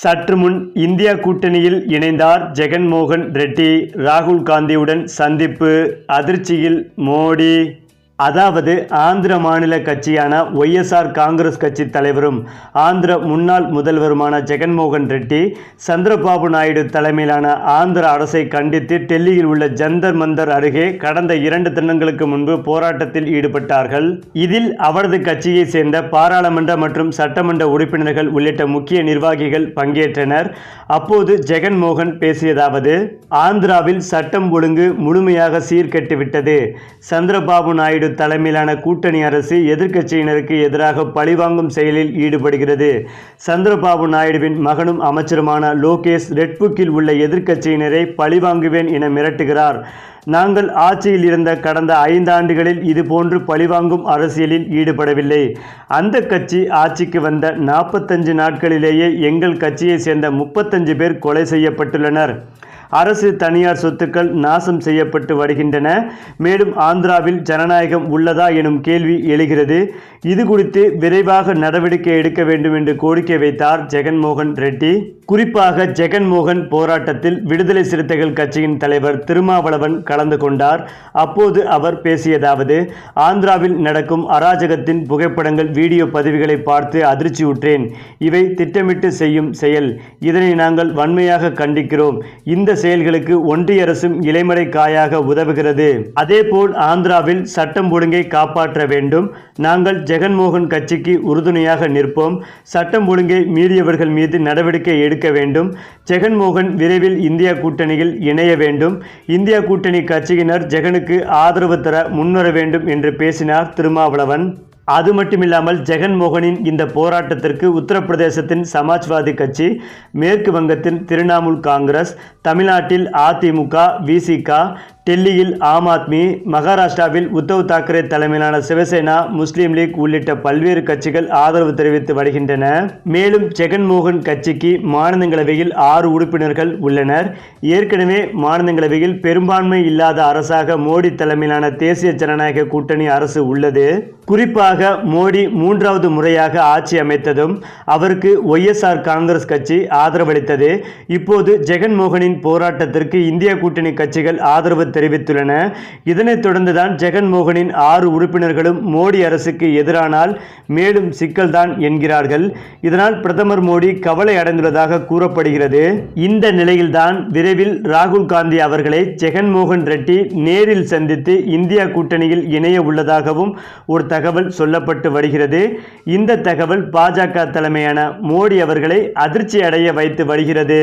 சற்று முன் இந்தியா கூட்டணியில் இணைந்தார் ஜெகன்மோகன் ரெட்டி ராகுல் காந்தியுடன் சந்திப்பு அதிர்ச்சியில் மோடி. அதாவது ஆந்திர மாநில கட்சியான ஒய்எஸ்ஆர் காங்கிரஸ் கட்சி தலைவரும் ஆந்திர முன்னாள் முதல்வருமான ஜெகன்மோகன் ரெட்டி சந்திரபாபு நாயுடு தலைமையிலான ஆந்திர அரசை கண்டித்து டெல்லியில் உள்ள ஜந்தர் மந்தர் அருகே கடந்த இரண்டு தினங்களுக்கு முன்பு போராட்டத்தில் ஈடுபட்டார்கள். இதில் அவரது கட்சியை சேர்ந்த பாராளுமன்ற மற்றும் சட்டமன்ற உறுப்பினர்கள் உள்ளிட்ட முக்கிய நிர்வாகிகள் பங்கேற்றனர். அப்போது ஜெகன்மோகன் பேசியதாவது ஆந்திராவில் சட்டம் ஒழுங்கு முழுமையாக சீர்கெட்டுவிட்டது. சந்திரபாபு நாயுடு தலைமையிலான கூட்டணி அரசு எதிர்க்கட்சியினருக்கு எதிராக பழிவாங்கும் செயலில் ஈடுபடுகிறது. சந்திரபாபு நாயுடுவின் மகனும் அமைச்சருமான லோகேஷ் ரெட்புக்கில் உள்ள எதிர்க்கட்சியினரை பழிவாங்குவேன் என மிரட்டுகிறார். நாங்கள் ஆட்சியில் இருந்த கடந்த ஐந்தாண்டுகளில் இதுபோன்று பழிவாங்கும் அரசியலில் ஈடுபடவில்லை. அந்த கட்சி ஆட்சிக்கு வந்த நாற்பத்தஞ்சு நாட்களிலேயே எங்கள் கட்சியை சேர்ந்த முப்பத்தஞ்சு பேர் கொலை செய்யப்பட்டுள்ளனர். அரசு தனியார் சொத்துக்கள் நாசம் செய்யப்பட்டு வருகின்றன. மேலும் ஆந்திராவில் ஜனநாயகம் உள்ளதா எனும் கேள்வி எழுகிறது. இது குறித்து விரைவாக நடவடிக்கை எடுக்க வேண்டும் என்று கோரிக்கை வைத்தார் ஜெகன்மோகன் ரெட்டி. குறிப்பாக ஜெகன்மோகன் போராட்டத்தில் விடுதலை சிறுத்தைகள் கட்சியின் தலைவர் திருமாவளவன் கலந்து கொண்டார். அப்போது அவர் பேசியதாவது ஆந்திராவில் நடக்கும் அராஜகத்தின் புகைப்படங்கள் வீடியோ பதிவுகளை பார்த்து அதிர்ச்சியுற்றேன். இவை திட்டமிட்டு செய்யும் செயல். இதனை நாங்கள் வன்மையாக கண்டிக்கிறோம். இந்த செயல்களுக்கு ஒன்றிய அரசும் இலைமறை காயாக உதவுகிறது. அதேபோல் ஆந்திராவில் சட்டம் ஒழுங்கை காப்பாற்ற வேண்டும். நாங்கள் ஜெகன்மோகன் கட்சிக்கு உறுதுணையாக நிற்போம். சட்டம் ஒழுங்கை மீறியவர்கள் மீது நடவடிக்கை எடுக்க வேண்டும். ஜெகன்மோகன் விரைவில் இந்தியா கூட்டணியில் இணைய வேண்டும். இந்தியா கூட்டணி கட்சியினர் ஜெகனுக்கு ஆதரவு தர முன்வர வேண்டும் என்று பேசினார் திருமாவளவன். அது மட்டுமில்லாமல் ஜெகன்மோகனின் இந்த போராட்டத்திற்கு உத்தரப்பிரதேசத்தின் சமாஜ்வாதி கட்சி மேற்கு வங்கத்தின் திரிணாமுல் காங்கிரஸ் தமிழ்நாட்டில் அதிமுக விசிக டெல்லியில் ஆம் ஆத்மி மகாராஷ்டிராவில் உத்தவ் தாக்கரே தலைமையிலான சிவசேனா முஸ்லீம் லீக் உள்ளிட்ட பல்வேறு கட்சிகள் ஆதரவு தெரிவித்து வருகின்றன. மேலும் ஜெகன்மோகன் கட்சிக்கு மாநிலங்களவையில் ஆறு உறுப்பினர்கள் உள்ளனர். ஏற்கனவே மாநிலங்களவையில் பெரும்பான்மை இல்லாத அரசாக மோடி தலைமையிலான தேசிய ஜனநாயக கூட்டணி அரசு உள்ளது. குறிப்பாக மோடி மூன்றாவது முறையாக ஆட்சி அமைத்ததும் அவருக்கு ஒய்எஸ்ஆர் காங்கிரஸ் கட்சி ஆதரவளித்தது. இப்போது ஜெகன்மோகனின் போராட்டத்திற்கு இந்திய கூட்டணி கட்சிகள் ஆதரவு தெரிவித்துள்ளன. இதனைத் தொடர்ந்துதான் ஜெகன்மோகனின் ஆறு உறுப்பினர்களும் மோடி அரசுக்கு எதிரானால் மேலும் சிக்கல்தான் என்கிறார்கள். இதனால் பிரதமர் மோடி கவலை அடைந்துள்ளதாக கூறப்படுகிறது. இந்த நிலையில்தான் விரைவில் ராகுல் காந்தி அவர்களை ஜெகன்மோகன் ரெட்டி நேரில் சந்தித்து இந்தியா கூட்டணியில் இணைய உள்ளதாகவும் ஒரு தகவல் சொல்லப்பட்டு வருகிறது. இந்த தகவல் பாஜக தலைமையான மோடி அவர்களை அதிர்ச்சி அடைய வைத்து வருகிறது.